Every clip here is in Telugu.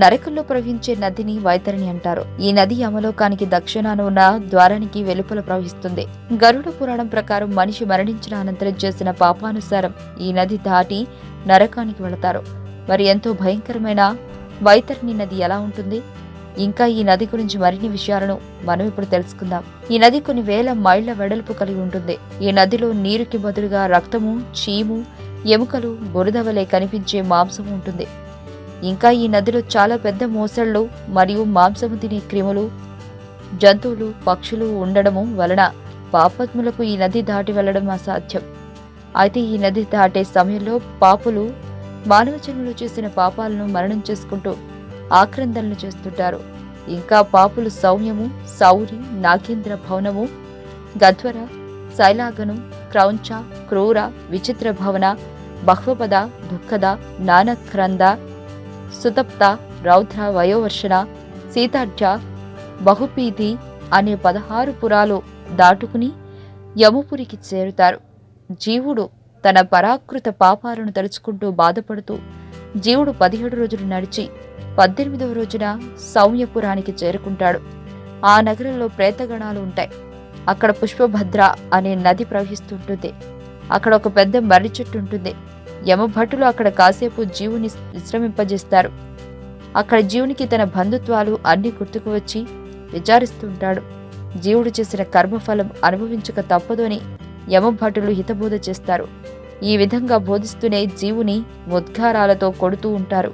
నరకంలో ప్రవహించే నదిని వైతరిణి అంటారు. ఈ నది యమలోకానికి దక్షిణాన ఉన్న ద్వారానికి వెలుపల ప్రవహిస్తుంది. గరుడ పురాణం ప్రకారం మనిషి మరణించిన అనంతరం చేసిన పాపానుసారం ఈ నది దాటి నరకానికి వెళతారు. మరి ఎంతో భయంకరమైన వైతరిణి నది ఎలా ఉంటుంది? ఇంకా ఈ నది గురించి మరిన్ని విషయాలను మనం ఇప్పుడు తెలుసుకుందాం. ఈ నది కొన్ని వేల మైళ్ళ వెడల్పు కలిగి ఉంటుంది. ఈ నదిలో నీరుకి బదులుగా రక్తము చీము ఎముకలు బురద వలె కనిపించే మాంసము ఉంటుంది. ఇంకా ఈ నదిలో చాలా పెద్ద మోసళ్ళు మరియు మాంసము తినే క్రిములు జంతువులు పక్షులు ఉండడము వలన పాపాత్ములకు ఈ నది దాటి వెళ్ళడం అసాధ్యం. అయితే ఈ నది దాటే సమయంలో పాపులు మానవ జన్మలో చేసిన పాపాలను మరణం చేసుకుంటూ ఆక్రందనలు చేస్తుంటారు. ఇంకా పాపులు సౌమ్యము సౌరి నాగేంద్ర భవనము గధ్వర శైలాగను క్రౌంచ క్రూర విచిత్ర భవన బహ్వపద దుఃఖద నానక్రంద సుతప్త రౌద్ర వయోవర్షణ సీతాఢ్య బహుపీతి అనే పదహారు పురాలు దాటుకుని యముపురికి చేరుతారు. జీవుడు తన పరాకృత పాపాలను తలుచుకుంటూ బాధపడుతూ జీవుడు పదిహేడు రోజులు నడిచి పద్దెనిమిదవ రోజున సౌమ్యపురానికి చేరుకుంటాడు. ఆ నగరంలో ప్రేతగణాలు ఉంటాయి. అక్కడ పుష్పభద్ర అనే నది ప్రవహిస్తుంటుంది. అక్కడ ఒక పెద్ద మర్రి చెట్టు ఉంటుంది. యమభటులు అక్కడ కాసేపు జీవుని విశ్రమింపజేస్తారు. అక్కడ జీవునికి తన బంధుత్వాలు అన్ని గుర్తుకు వచ్చి విచారిస్తుంటాడు జీవుడు చేసిన కర్మఫలం అనుభవించక తప్పదు అని యమభటులు హితబోధ చేస్తారు. ఈ విధంగా బోధిస్తూనే జీవుని ఉద్గారాలతో కొడుతూ ఉంటారు.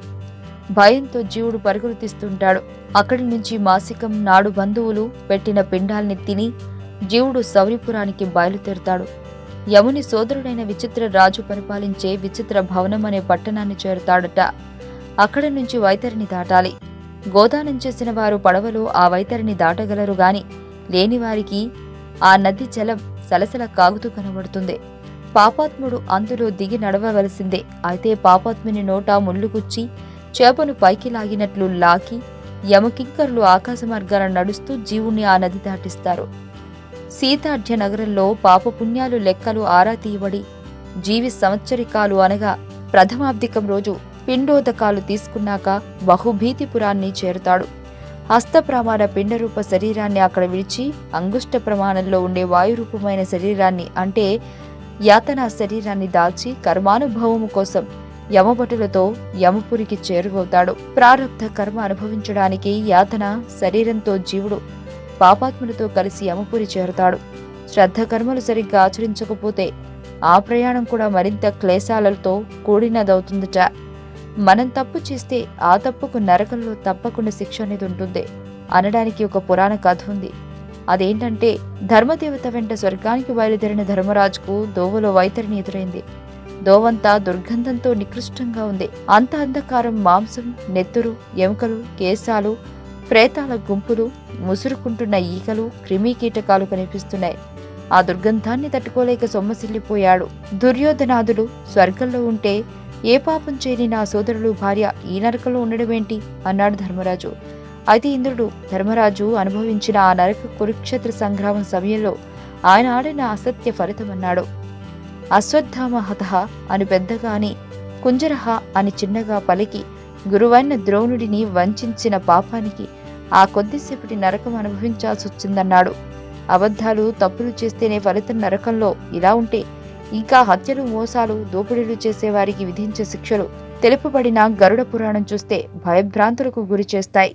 భయంతో జీవుడు పరుగులు తీస్తుంటాడు అక్కడి నుంచి మాసికం నాడు బంధువులు పెట్టిన పిండాల్ని తిని జీవుడు సౌరిపురానికి బయలుదేరుతాడు. యముని సోదరుడైన విచిత్ర రాజు పరిపాలించే విచిత్ర భవనం అనే పట్టణాన్ని చేరుతాడట. అక్కడి నుంచి వైతరిని దాటాలి. గోదానం చేసిన వారు పడవలో ఆ వైతరిని దాటగలరు గాని లేని వారికి ఆ నది జలం సలసల కాగుతూ కనబడుతుంది. పాపాత్ముడు అందులో దిగి నడవవలసిందే. అయితే పాపాత్ముని నోట ముళ్ళుకుచ్చి చేపను పైకి లాగినట్లు లాకి యమకింకర్లు ఆకాశ మార్గాన నడుస్తూ జీవుణ్ణి ఆ నది దాటిస్తారు. సీతాఢ్య నగరంలో పాపపుణ్యాలు లెక్కలు ఆరా తీయబడి జీవి సంవత్సరికాలు అనగా ప్రథమాబ్దికం రోజు పిండోదకాలు తీసుకున్నాక బహుభీతిపురాన్ని చేరుతాడు. హస్త ప్రమాణ పిండరూప శరీరాన్ని అక్కడ విడిచి అంగుష్ట ప్రమాణంలో ఉండే వాయురూపమైన శరీరాన్ని అంటే యాతనా శరీరాన్ని దాల్చి కర్మానుభవము కోసం యమభటులతో యమపురికి చేరువవుతాడు. ప్రారబ్ధ కర్మ అనుభవించడానికి యాతన శరీరంతో జీవుడు పాపాత్ములతో కలిసి యమపురి చేరుతాడు. శ్రద్ధ కర్మలు సరిగ్గా ఆచరించకపోతే ఆ ప్రయాణం కూడా మరింత క్లేశాలతో కూడినదవుతుందట. మనం తప్పు చేస్తే ఆ తప్పుకు నరకంలో తప్పకుండా శిక్ష అనేది ఉంటుంది అనడానికి ఒక పురాణ కథ ఉంది. అదేంటంటే ధర్మదేవత వెంట స్వర్గానికి బయలుదేరిన ధర్మరాజుకు దోవలో వైతరిని ఎదురైంది. దోవంతా దుర్గంధంతో నికృష్టంగా ఉంది. అంత అంధకారం మాంసం నెత్తురు ఎముకలు కేశాలు ప్రేతాల గుంపులు ముసురుకుంటున్న ఈకలు క్రిమి కీటకాలు కనిపిస్తున్నాయి. ఆ దుర్గంధాన్ని తట్టుకోలేక సొమ్మసిల్లిపోయాడు. దుర్యోధనాదుడు స్వర్గంలో ఉంటే ఏ పాపం చేయని నా సోదరుడు భార్య ఈ నరకంలో ఉండడమేంటి? అన్నాడు ధర్మరాజు. అయితే ఇంద్రుడు ధర్మరాజు అనుభవించిన ఆ నరక కురుక్షేత్ర సంగ్రామం సమయంలో ఆయన ఆడిన అసత్య ఫలితమన్నాడు అశ్వత్థామ హతః అని పెద్దగా అని కుంజరహ అని చిన్నగా పలికి గురువైన ద్రోణుడిని వంచిన పాపానికి ఆ కొద్దిసేపటి నరకం అనుభవించాల్సి వచ్చిందన్నాడు. అబద్ధాలు తప్పులు చేస్తేనే ఫలితం నరకంలో ఇలా ఉంటే ఇంకా హత్యలు మోసాలు దోపిడీలు చేసేవారికి విధించే శిక్షలు తెలుపబడిన గరుడ పురాణం చూస్తే భయభ్రాంతులకు గురి చేస్తాయి.